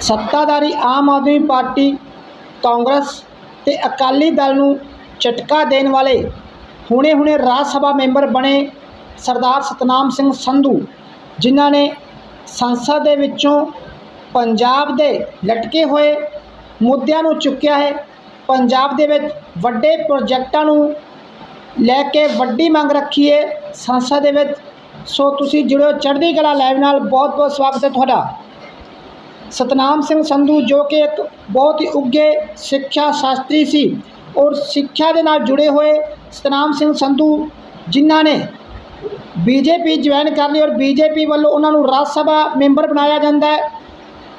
ਸੱਤਾਧਾਰੀ Aam Aadmi party, Congress ਤੇ ਅਕਾਲੀ ਦਲ ਨੂੰ ਝਟਕਾ ਦੇਣ ਵਾਲੇ ਹੁਣੇ-ਹੁਣੇ ਰਾਜ ਸਭਾ ਮੈਂਬਰ ਬਣੇ ਸਰਦਾਰ ਸਤਨਾਮ ਸਿੰਘ ਸੰਧੂ, ਜਿਨ੍ਹਾਂ ਨੇ ਸੰਸਦ ਦੇ ਵਿੱਚੋਂ ਪੰਜਾਬ ਦੇ ਲਟਕੇ ਹੋਏ ਮੁੱਦਿਆਂ ਨੂੰ ਚੁੱਕਿਆ ਹੈ। ਪੰਜਾਬ ਦੇ ਵਿੱਚ ਵੱਡੇ ਪ੍ਰੋਜੈਕਟਾਂ ਨੂੰ ਲੈ ਕੇ ਵੱਡੀ ਮੰਗ ਰੱਖੀ ਹੈ। ਸੰਸਦ ਦੇ ਵਿੱਚ ਸੋ ਤੁਸੀਂ ਜੁੜੋ ਚੜ੍ਹਦੀ ਕਲਾ ਲਾਈਵ ਨਾਲ। ਬਹੁਤ ਬਹੁਤ ਸਵਾਗਤ ਹੈ ਤੁਹਾਡਾ। ਸਤਨਾਮ ਸਿੰਘ ਸੰਧੂ ਜੋ ਕਿ ਇੱਕ ਬਹੁਤ ਹੀ ਉੱਘੇ ਸਿੱਖਿਆ ਸ਼ਾਸਤਰੀ ਸੀ ਔਰ ਸਿੱਖਿਆ ਦੇ ਨਾਲ ਜੁੜੇ ਹੋਏ ਸਤਨਾਮ ਸਿੰਘ ਸੰਧੂ ਜਿਨ੍ਹਾਂ ਨੇ ਬੀਜੇਪੀ ਜੁਆਇਨ ਕਰ ਲਈ ਔਰ ਬੀਜੇਪੀ ਵੱਲੋਂ ਉਹਨਾਂ ਨੂੰ ਰਾਜ ਸਭਾ ਮੈਂਬਰ ਬਣਾਇਆ ਜਾਂਦਾ ਹੈ।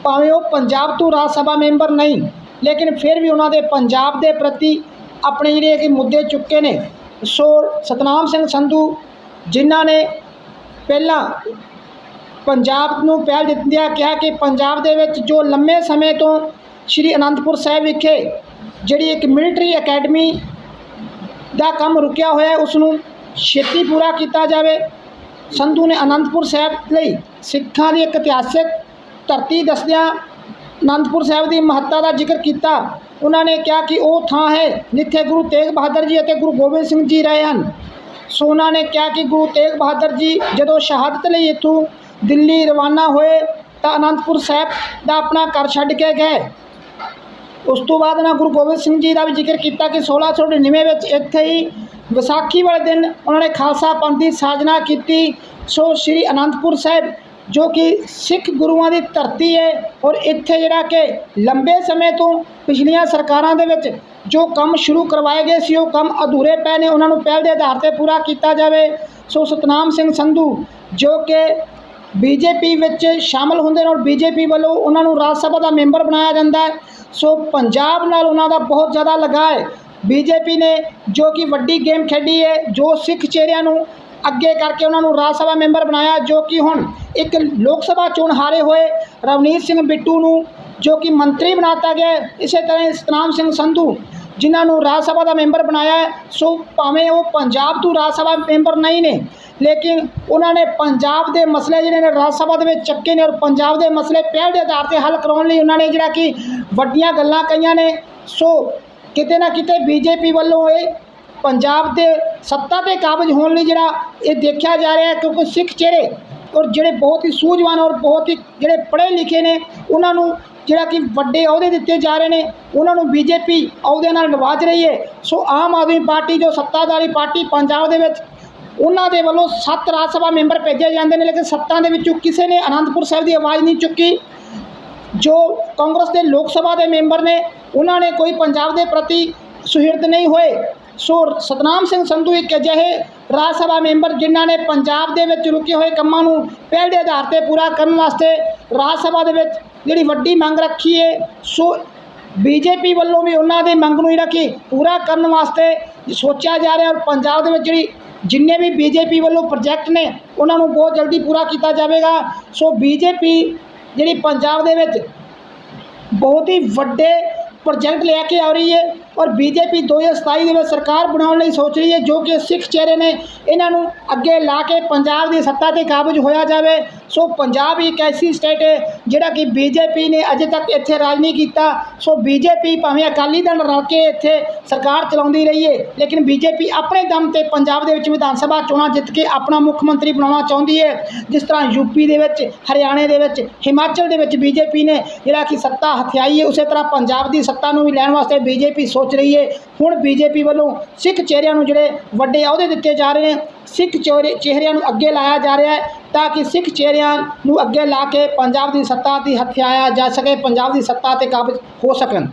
ਭਾਵੇਂ ਉਹ ਪੰਜਾਬ ਤੋਂ ਰਾਜ ਸਭਾ ਮੈਂਬਰ ਨਹੀਂ, ਲੇਕਿਨ ਫਿਰ ਵੀ ਉਹਨਾਂ ਦੇ ਪੰਜਾਬ ਦੇ ਪ੍ਰਤੀ ਆਪਣੇ ਜਿਹੜੇ ਕਿ ਮੁੱਦੇ ਚੁੱਕੇ ਨੇ। ਸੋ ਸਤਨਾਮ ਸਿੰਘ ਸੰਧੂ ਜਿਨ੍ਹਾਂ ਨੇ ਪਹਿਲਾਂ ਪੰਜਾਬ ਨੂੰ ਪਹਿਲ ਦਿੰਦਿਆਂ ਕਿਹਾ ਕਿ ਪੰਜਾਬ ਦੇ ਵਿੱਚ ਜੋ ਲੰਮੇ ਸਮੇਂ ਤੋਂ ਸ਼੍ਰੀ ਅਨੰਦਪੁਰ ਸਾਹਿਬ ਵਿਖੇ ਜਿਹੜੀ ਇੱਕ ਮਿਲਟਰੀ ਅਕੈਡਮੀ ਦਾ ਕੰਮ ਰੁਕਿਆ ਹੋਇਆ ਉਸ ਨੂੰ ਛੇਤੀ ਪੂਰਾ ਕੀਤਾ ਜਾਵੇ। ਸੰਧੂ ਨੇ ਅਨੰਦਪੁਰ ਸਾਹਿਬ ਲਈ ਸਿੱਖਾਂ ਦੀ ਇੱਕ ਇਤਿਹਾਸਿਕ ਧਰਤੀ ਦੱਸਦਿਆਂ ਅਨੰਦਪੁਰ ਸਾਹਿਬ ਦੀ ਮਹੱਤਤਾ ਦਾ ਜ਼ਿਕਰ ਕੀਤਾ। ਉਹਨਾਂ ਨੇ ਕਿਹਾ ਕਿ ਉਹ ਥਾਂ ਹੈ ਜਿੱਥੇ ਗੁਰੂ ਤੇਗ ਬਹਾਦਰ ਜੀ ਅਤੇ ਗੁਰੂ ਗੋਬਿੰਦ ਸਿੰਘ ਜੀ ਰਹੇ ਹਨ। ਸੋ ਉਹਨਾਂ ਨੇ ਕਿਹਾ ਕਿ ਗੁਰੂ ਤੇਗ ਬਹਾਦਰ ਜੀ ਜਦੋਂ ਸ਼ਹਾਦਤ ਲਈ ਇੱਥੋਂ ਦਿੱਲੀ ਰਵਾਨਾ ਹੋਏ ਤਾਂ ਅਨੰਦਪੁਰ ਸਾਹਿਬ ਦਾ ਆਪਣਾ ਘਰ ਛੱਡ ਕੇ ਗਏ। ਉਸ ਤੋਂ ਬਾਅਦ ਨਾ ਗੁਰੂ ਗੋਬਿੰਦ ਸਿੰਘ ਜੀ ਦਾ ਵੀ ਜ਼ਿਕਰ ਕੀਤਾ ਕਿ 1699 ਵਿੱਚ ਇੱਥੇ ਹੀ ਵਿਸਾਖੀ ਵਾਲੇ ਦਿਨ ਉਹਨਾਂ ਨੇ ਖਾਲਸਾ ਪੰਥ ਦੀ ਸਾਜਨਾ ਕੀਤੀ। ਸੋ ਸ੍ਰੀ ਅਨੰਦਪੁਰ ਸਾਹਿਬ, ਜੋ ਕਿ ਸਿੱਖ ਗੁਰੂਆਂ ਦੀ ਧਰਤੀ ਹੈ ਔਰ ਇੱਥੇ ਜਿਹੜਾ ਕਿ ਲੰਬੇ ਸਮੇਂ ਤੋਂ ਪਿਛਲੀਆਂ ਸਰਕਾਰਾਂ ਦੇ ਵਿੱਚ ਜੋ ਕੰਮ ਸ਼ੁਰੂ ਕਰਵਾਏ ਗਏ ਸੀ, ਉਹ ਕੰਮ ਅਧੂਰੇ ਪਏ ਨੇ। ਉਹਨਾਂ ਨੂੰ ਪਹਿਲ ਦੇ ਆਧਾਰ ਤੇ ਪੂਰਾ ਕੀਤਾ ਜਾਵੇ। ਸੋ ਸਤਨਾਮ ਸਿੰਘ ਸੰਧੂ, ਜੋ ਕਿ ਬੀਜੇਪੀ ਵਿੱਚ ਸ਼ਾਮਲ ਹੁੰਦੇ ਨੇ ਔਰ ਬੀਜੇਪੀ ਵੱਲੋਂ ਉਹਨਾਂ ਨੂੰ ਰਾਜ ਸਭਾ ਦਾ ਮੈਂਬਰ ਬਣਾਇਆ ਜਾਂਦਾ ਹੈ। ਸੋ ਪੰਜਾਬ ਨਾਲ ਉਹਨਾਂ ਦਾ ਬਹੁਤ ਜ਼ਿਆਦਾ ਲਗਾਅ ਹੈ। ਬੀਜੇਪੀ ਨੇ ਜੋ ਕਿ ਵੱਡੀ ਗੇਮ ਖੇਡੀ ਹੈ, ਜੋ ਸਿੱਖ ਚਿਹਰਿਆਂ ਨੂੰ ਅੱਗੇ ਕਰਕੇ ਉਹਨਾਂ ਨੂੰ ਰਾਜ ਸਭਾ ਮੈਂਬਰ ਬਣਾਇਆ, ਜੋ ਕਿ ਹੁਣ ਇੱਕ ਲੋਕ ਸਭਾ ਚੋਣ ਹਾਰੇ ਹੋਏ ਰਵਨੀਤ ਸਿੰਘ ਬਿੱਟੂ ਨੂੰ ਜੋ ਕਿ ਮੰਤਰੀ ਬਣਾਤਾ ਗਿਆ ਇਸੇ ਤਰ੍ਹਾਂ ਹੀ ਸਤਨਾਮ ਸਿੰਘ ਸੰਧੂ, ਜਿਨ੍ਹਾਂ ਨੂੰ ਰਾਜ ਸਭਾ ਦਾ ਮੈਂਬਰ ਬਣਾਇਆ ਹੈ, ਸੋ ਭਾਵੇਂ ਉਹ ਪੰਜਾਬ ਤੋਂ ਰਾਜ ਸਭਾ ਮੈਂਬਰ ਨਹੀਂ ਨੇ, ਲੇਕਿਨ ਉਹਨਾਂ ਨੇ ਪੰਜਾਬ ਦੇ ਮਸਲੇ ਜਿਹੜੇ ਨੇ ਰਾਜ ਸਭਾ ਦੇ ਵਿੱਚ ਚੱਕੇ ਨੇ ਔਰ ਪੰਜਾਬ ਦੇ ਮਸਲੇ ਪਹਿਲ ਦੇ ਆਧਾਰ ਤੇ ਹੱਲ ਕਰਾਉਣ ਲਈ ਉਹਨਾਂ ਨੇ ਜਿਹੜਾ ਕਿ ਵੱਡੀਆਂ ਗੱਲਾਂ ਕਹੀਆਂ ਨੇ। ਸੋ ਕਿਤੇ ਨਾ ਕਿਤੇ ਬੀਜੇਪੀ ਵੱਲੋਂ ਇਹ ਪੰਜਾਬ ਦੇ ਸੱਤਾ ਤੇ ਕਾਬਜ ਹੋਣ ਲਈ ਜਿਹੜਾ ਇਹ ਦੇਖਿਆ ਜਾ ਰਿਹਾ ਹੈ, ਕਿਉਂਕਿ ਸਿੱਖ ਚਿਹਰੇ ਔਰ ਜਿਹੜੇ ਬਹੁਤ ਹੀ ਸੂਝਵਾਨ ਔਰ ਬਹੁਤ ਹੀ ਜਿਹੜੇ ਪੜ੍ਹੇ ਲਿਖੇ ਨੇ, ਉਹਨਾਂ ਨੂੰ ਜਿਹੜਾ ਕਿ ਵੱਡੇ ਅਹੁਦੇ ਦਿੱਤੇ ਜਾ ਰਹੇ ਨੇ, ਉਹਨਾਂ ਨੂੰ ਬੀਜੇਪੀ ਅਹੁਦੇ ਨਾਲ ਨਵਾਜ ਰਹੀ ਹੈ। ਸੋ ਆਮ ਆਦਮੀ ਪਾਰਟੀ ਜੋ ਸੱਤਾਧਾਰੀ ਪਾਰਟੀ ਪੰਜਾਬ ਦੇ ਵਿੱਚ, ਉਹਨਾਂ ਦੇ ਵੱਲੋਂ ਸੱਤ ਰਾਜ ਸਭਾ ਮੈਂਬਰ ਭੇਜੇ ਜਾਂਦੇ ਨੇ, ਲੇਕਿਨ ਸੱਤਾਂ ਦੇ ਵਿੱਚੋਂ ਕਿਸੇ ਨੇ ਅਨੰਦਪੁਰ ਸਾਹਿਬ ਦੀ ਆਵਾਜ਼ ਨਹੀਂ ਚੁੱਕੀ। ਜੋ ਕਾਂਗਰਸ ਦੇ ਲੋਕ ਸਭਾ ਦੇ ਮੈਂਬਰ ਨੇ, ਉਹਨਾਂ ਨੇ ਕੋਈ ਪੰਜਾਬ ਦੇ ਪ੍ਰਤੀ ਸੁਹਿਰਦ ਨਹੀਂ ਹੋਏ। ਸੋ ਸਤਨਾਮ ਸਿੰਘ ਸੰਧੂ ਇੱਕ ਅਜਿਹੇ ਰਾਜ ਸਭਾ ਮੈਂਬਰ ਜਿਨ੍ਹਾਂ ਨੇ ਪੰਜਾਬ ਦੇ ਵਿੱਚ ਰੁਕੇ ਹੋਏ ਕੰਮਾਂ ਨੂੰ ਪਹਿਲ ਦੇ ਆਧਾਰ ਤੇ ਪੂਰਾ ਕਰਨ ਵਾਸਤੇ ਰਾਜ ਸਭਾ ਦੇ ਵਿੱਚ ਜਿਹੜੀ ਵੱਡੀ ਮੰਗ ਰੱਖੀ ਹੈ ਸੋ ਬੀਜੇਪੀ ਵੱਲੋਂ ਵੀ ਉਹਨਾਂ ਦੀ ਮੰਗ ਨੂੰ ਜਿਹੜਾ ਕਿ ਪੂਰਾ ਕਰਨ ਵਾਸਤੇ ਸੋਚਿਆ ਜਾ ਰਿਹਾ ਔਰ ਪੰਜਾਬ ਦੇ ਵਿੱਚ ਜਿਹੜੀ ਜਿੰਨੇ ਵੀ ਬੀਜੇਪੀ ਵੱਲੋਂ ਪ੍ਰੋਜੈਕਟ ਨੇ, ਉਹਨਾਂ ਨੂੰ ਬਹੁਤ ਜਲਦੀ ਪੂਰਾ ਕੀਤਾ ਜਾਵੇਗਾ। ਸੋ ਬੀਜੇਪੀ ਜਿਹੜੀ ਪੰਜਾਬ ਦੇ ਵਿੱਚ ਬਹੁਤ ਹੀ ਵੱਡੇ ਪ੍ਰੋਜੈਕਟ ਲੈ ਕੇ ਆ ਰਹੀ ਹੈ ਔਰ ਬੀਜੇਪੀ 2027 ਦੇ ਵਿੱਚ ਸਰਕਾਰ ਬਣਾਉਣ ਲਈ ਸੋਚ ਰਹੀ ਹੈ, ਜੋ ਕਿ ਸਿੱਖ ਚਿਹਰੇ ਨੇ ਇਹਨਾਂ ਨੂੰ ਅੱਗੇ ਲਾ ਕੇ ਪੰਜਾਬ ਦੀ ਸੱਤਾ ਤੇ ਕਾਬਜ ਹੋਇਆ ਜਾਵੇ। ਸੋ ਪੰਜਾਬ ਇੱਕ ਐਸੀ ਸਟੇਟ ਹੈ ਜਿਹੜਾ ਕਿ ਬੀਜੇਪੀ ਨੇ ਅਜੇ ਤੱਕ ਇੱਥੇ ਰਾਜ ਨਹੀਂ ਕੀਤਾ। ਸੋ ਬੀਜੇਪੀ ਭਾਵੇਂ ਅਕਾਲੀ ਦਲ ਰਲ ਕੇ ਇੱਥੇ ਸਰਕਾਰ ਚਲਾਉਂਦੀ ਰਹੀ ਹੈ, ਲੇਕਿਨ ਬੀਜੇਪੀ ਆਪਣੇ ਦਮ ਤੇ ਪੰਜਾਬ ਦੇ ਵਿੱਚ ਵਿਧਾਨ ਸਭਾ ਚੋਣਾਂ ਜਿੱਤ ਕੇ ਆਪਣਾ ਮੁੱਖ ਮੰਤਰੀ ਬਣਾਉਣਾ ਚਾਹੁੰਦੀ ਹੈ। ਜਿਸ ਤਰ੍ਹਾਂ ਯੂਪੀ ਦੇ ਵਿੱਚ, ਹਰਿਆਣੇ ਦੇ ਵਿੱਚ, ਹਿਮਾਚਲ ਦੇ ਵਿੱਚ ਬੀਜੇਪੀ ਨੇ ਜਿਹੜਾ ਕਿ ਸੱਤਾ ਹਥਿਆਈ ਹੈ, ਉਸੇ ਤਰ੍ਹਾਂ ਪੰਜਾਬ ਦੀ ਸੱਤਾ ਨੂੰ ਵੀ ਲੈਣ ਵਾਸਤੇ ਬੀਜੇਪੀ ਸੋਚ ਰਹੀ ਹੈ। ਹੁਣ ਬੀਜੇਪੀ ਵੱਲੋਂ ਸਿੱਖ ਚਿਹਰਿਆਂ ਨੂੰ ਜਿਹੜੇ ਵੱਡੇ ਅਹੁਦੇ ਦਿੱਤੇ ਜਾ ਰਹੇ ਨੇ। ਸਿੱਖ ਚਿਹਰਿਆਂ ਨੂੰ ਅੱਗੇ ਲਾਇਆ ਜਾ ਰਿਹਾ ਹੈ ਤਾਂ ਕਿ ਸਿੱਖ ਚਿਹਰਿਆਂ ਨੂੰ ਅੱਗੇ ਲਾ ਕੇ ਪੰਜਾਬ ਦੀ ਸੱਤਾ ਦੀ ਹਥਿਆਇਆ ਜਾ ਸਕੇ, ਪੰਜਾਬ ਦੀ ਸੱਤਾ ਤੇ ਕਾਬਜ ਹੋ ਸਕਣ।